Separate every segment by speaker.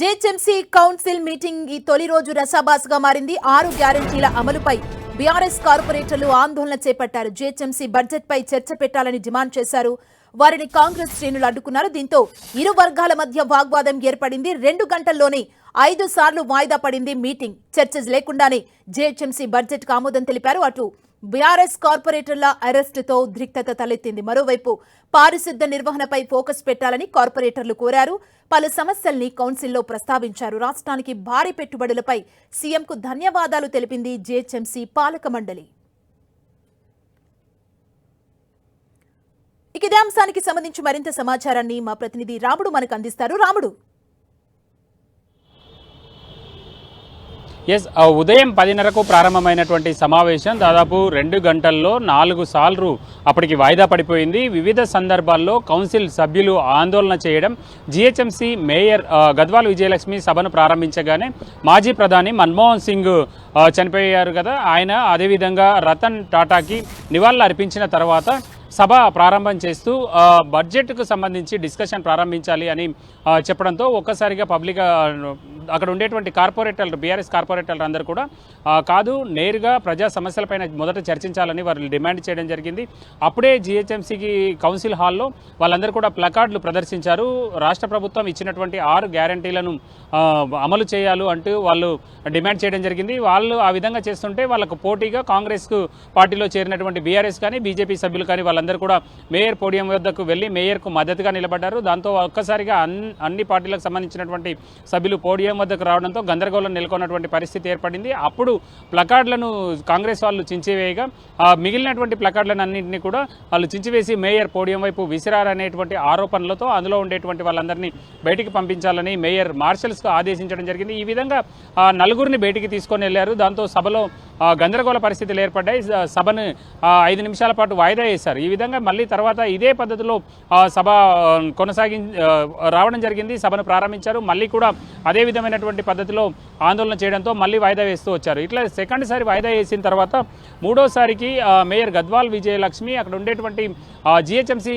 Speaker 1: GHMC council meeting ఈ తొలి రోజు రసాబాస్గా మారింది. ఆరు గ్యారంటీల అమలుపై బీఆర్ఎస్ కార్పొరేటర్లు ఆందోళన చేపట్టారు. జేహెచ్ఎంసీ బడ్జెట్ పై చర్చ పెట్టాలని డిమాండ్ చేశారు. వారిని కాంగ్రెస్ శ్రేణులు అడ్డుకున్నారు. దీంతో ఇరు వర్గాల మధ్య వాగ్వాదం ఏర్పడింది. రెండు గంటల్లోనే ఐదు సార్లు వాయిదా పడింది మీటింగ్. చర్చ లేకుండానే జేహెచ్ఎంసీ బడ్జెట్ ఆమోదం తెలిపారు. అటు బీఆర్ఎస్ కార్పొరేటర్ల అరెస్టుతో ఉద్రిక్తత తలెత్తింది. మరోవైపు పారిశుద్ధ నిర్వహణపై ఫోకస్ పెట్టాలని కార్పొరేటర్లు కోరారు. పలు సమస్యల్ని కౌన్సిల్లో ప్రస్తావించారు. రాష్ట్రానికి భారీ పెట్టుబడులపై సీఎంకు ధన్యవాదాలు తెలిపింది జీహెచ్ఎంసీ పాలక మండలి. ఇక ఇదే అంశానికి సంబంధించి మరింత సమాచారాన్ని మా ప్రతినిధి రాముడు మనకు అందిస్తారు. రాముడు.
Speaker 2: ఎస్ ఉదయం పదిన్నరకు ప్రారంభమైనటువంటి సమావేశం దాదాపు రెండు గంటల్లో నాలుగు సార్లు అప్పటికి వాయిదా పడిపోయింది. వివిధ సందర్భాల్లో కౌన్సిల్ సభ్యులు ఆందోళన చేయడం జిహెచ్ఎంసీ మేయర్ గద్వాల్ విజయలక్ష్మి సభను ప్రారంభించగానే మాజీ ప్రధాని మన్మోహన్ సింగ్ చనిపోయారు కదా. ఆయన అదేవిధంగా రతన్ టాటాకి నివాళులు అర్పించిన తర్వాత సభ ప్రారంభం చేస్తూ బడ్జెట్కు సంబంధించి డిస్కషన్ ప్రారంభించాలి అని చెప్పడంతో ఒక్కసారిగా పబ్లిక్ అక్కడ ఉండేటువంటి కార్పొరేటర్లు బీఆర్ఎస్ కార్పొరేటర్లు అందరూ కూడా కాదు నేరుగా ప్రజా సమస్యలపైన మొదట చర్చించాలని వారు డిమాండ్ చేయడం జరిగింది. అప్పుడే జిహెచ్ఎంసీకి కౌన్సిల్ హాల్లో వాళ్ళందరూ కూడా ప్లకార్డులు ప్రదర్శించారు. రాష్ట్ర ప్రభుత్వం ఇచ్చినటువంటి ఆరు గ్యారంటీలను అమలు చేయాలి అంటూ వాళ్ళు డిమాండ్ చేయడం జరిగింది. వాళ్ళు ఆ విధంగా చేస్తుంటే వాళ్ళకు పోటీగా కాంగ్రెస్కు పార్టీలో చేరినటువంటి బీఆర్ఎస్ కానీ బీజేపీ సభ్యులు కానీ వాళ్ళందరూ కూడా మేయర్ పోడియం వద్దకు వెళ్ళి మేయర్కు మద్దతుగా నిలబడ్డారు. దాంతో ఒక్కసారిగా అన్ని అన్ని పార్టీలకు సంబంధించినటువంటి సభ్యులు పోడియం వద్దకు రావడంతో గందరగోళం నెలకొన్నటువంటి పరిస్థితి ఏర్పడింది. అప్పుడు ప్లకార్డులను కాంగ్రెస్ వాళ్ళు చించివేయగా ఆ మిగిలినటువంటి ప్లకార్డులను అన్నింటినీ కూడా వాళ్ళు చించివేసి మేయర్ పోడియం వైపు విసిరారనేటువంటి ఆరోపణలతో అందులో ఉండేటువంటి వాళ్ళందరినీ బయటికి పంపించాలని మేయర్ మార్షల్స్కు ఆదేశించడం జరిగింది. ఈ విధంగా ఆ, నలుగురిని బయటికి తీసుకొని వెళ్ళారు. దాంతో సభలో గందరగోళ పరిస్థితులు ఏర్పడ్డాయి. సభను ఐదు నిమిషాల పాటు వాయిదా వేశారు. ఈ విధంగా మళ్ళీ తర్వాత ఇదే పద్ధతిలో సభ కొనసాగి రావడం జరిగింది. సభను ప్రారంభించారు. మళ్ళీ కూడా అదే విధమైనటువంటి పద్ధతిలో ఆందోళన చేయడంతో మళ్ళీ వాయిదా వేస్తూ వచ్చారు. ఇట్లా సెకండ్ సారి వాయిదా వేసిన తర్వాత మూడోసారికి మేయర్ గద్వాల్ విజయలక్ష్మి అక్కడ ఉండేటువంటి జిహెచ్ఎంసి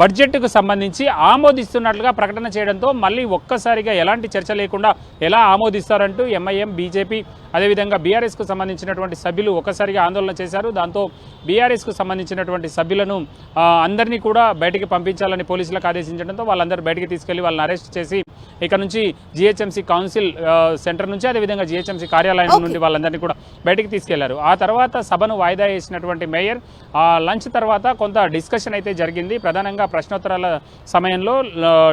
Speaker 2: బడ్జెట్కు సంబంధించి ఆమోదిస్తున్నట్లుగా ప్రకటన చేయడంతో మళ్ళీ ఒక్కసారిగా ఎలాంటి చర్చ లేకుండా ఎలా ఆమోదిస్తారంటూ ఎంఐఎం బీజేపీ అదేవిధంగా బీఆర్ఎస్కు సంబంధించినటువంటి సభ్యులు ఒక్కసారిగా ఆందోళన చేశారు. దాంతో బీఆర్ఎస్కు సంబంధించినటువంటి సభ్యులను అందరినీ కూడా బయటికి పంపించాలని పోలీసులకు ఆదేశించడంతో వాళ్ళందరూ బయటికి తీసుకెళ్ళి వాళ్ళని అరెస్ట్ చేసి ఇక నుంచి జిహెచ్ఎంసీ కౌన్సిల్ సెంటర్ నుంచి అదేవిధంగా జిహెచ్ఎంసీ కార్యాలయం నుండి వాళ్ళందరినీ కూడా బయటికి తీసుకెళ్ళారు. ఆ తర్వాత సభను వాయిదా వేసినటువంటి మేయర్ ఆ లంచ్ తర్వాత కొంత డిస్కషన్ అయితే జరిగింది. ప్రధానంగా ప్రశ్నోత్తరాల సమయంలో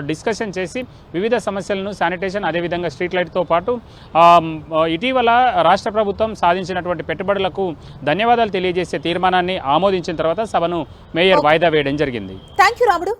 Speaker 2: డిస్కషన్ చేసి వివిధ సమస్యలను శానిటేషన్ అదేవిధంగా స్ట్రీట్ లైట్తో పాటు ఇటీవల రాష్ట్ర ప్రభుత్వం సాధించినటువంటి పెట్టుబడులకు ధన్యవాదాలు తెలియజేసే తీర్మానాన్ని ఆమోదించిన తర్వాత సభను మేయర్ వాయిదా వేయడం జరిగింది.
Speaker 1: థ్యాంక్ రాముడు.